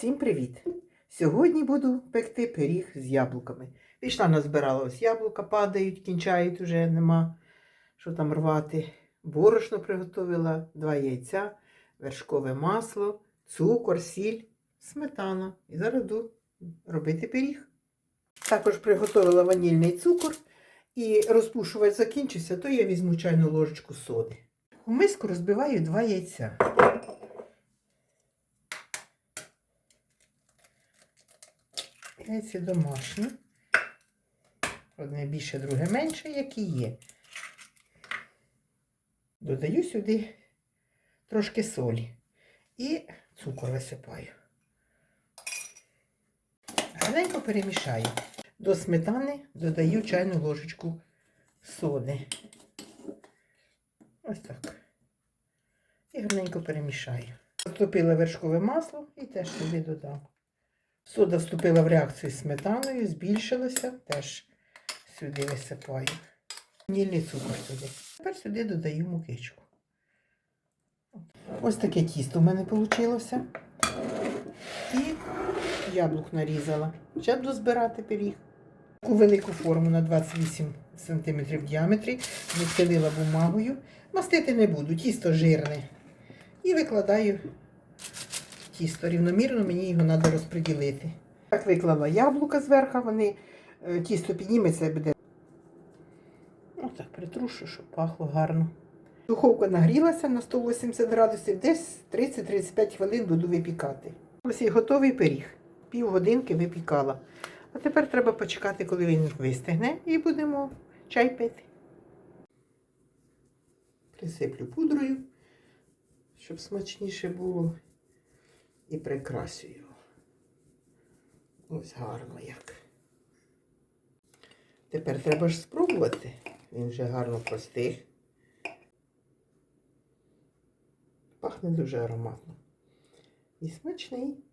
Всім привіт! Сьогодні буду пекти пиріг з яблуками. Пішла назбирала ось яблука, падають, кінчають уже, нема що там рвати. Борошно приготувала, два яйця, вершкове масло, цукор, сіль, сметана. І зараз буду робити пиріг. Також приготувала ванільний цукор і розпушувач закінчився, то я візьму чайну ложечку соди. У миску розбиваю два яйця. Яйця домашні. Одне більше, друге менше, які є. Додаю сюди трошки солі і цукор висипаю. Гарненько перемішаю. До сметани додаю чайну ложечку соди. Ось так. І гарненько перемішаю. Розтопила вершкове масло і теж сюди додам. Сода вступила в реакцію з сметаною, збільшилася, теж сюди висипаю. Ванільний цукор сюди. Тепер сюди додаю мукичку. Ось таке тісто в мене вийшло. І яблук нарізала. Ще буду збирати пиріг. Таку велику форму на 28 см в діаметрі відстелила бумагою. Мастити не буду, тісто жирне. І викладаю тісто рівномірно, мені його треба розподілити. Так виклала яблука зверху, вони е, тісто підніметься і буде. Ось притрушу, щоб пахло гарно. Духовка нагрілася на 180 градусів, десь 30-35 хвилин буду випікати. Ось і готовий пиріг. Півгодинки випікала. А тепер треба почекати, коли він вистигне, і будемо чай пити. Присиплю пудрою, щоб смачніше було. І прикрасю його. Ось гарно як. Тепер треба ж спробувати. Він вже гарно простиг. Пахне дуже ароматно. І смачний.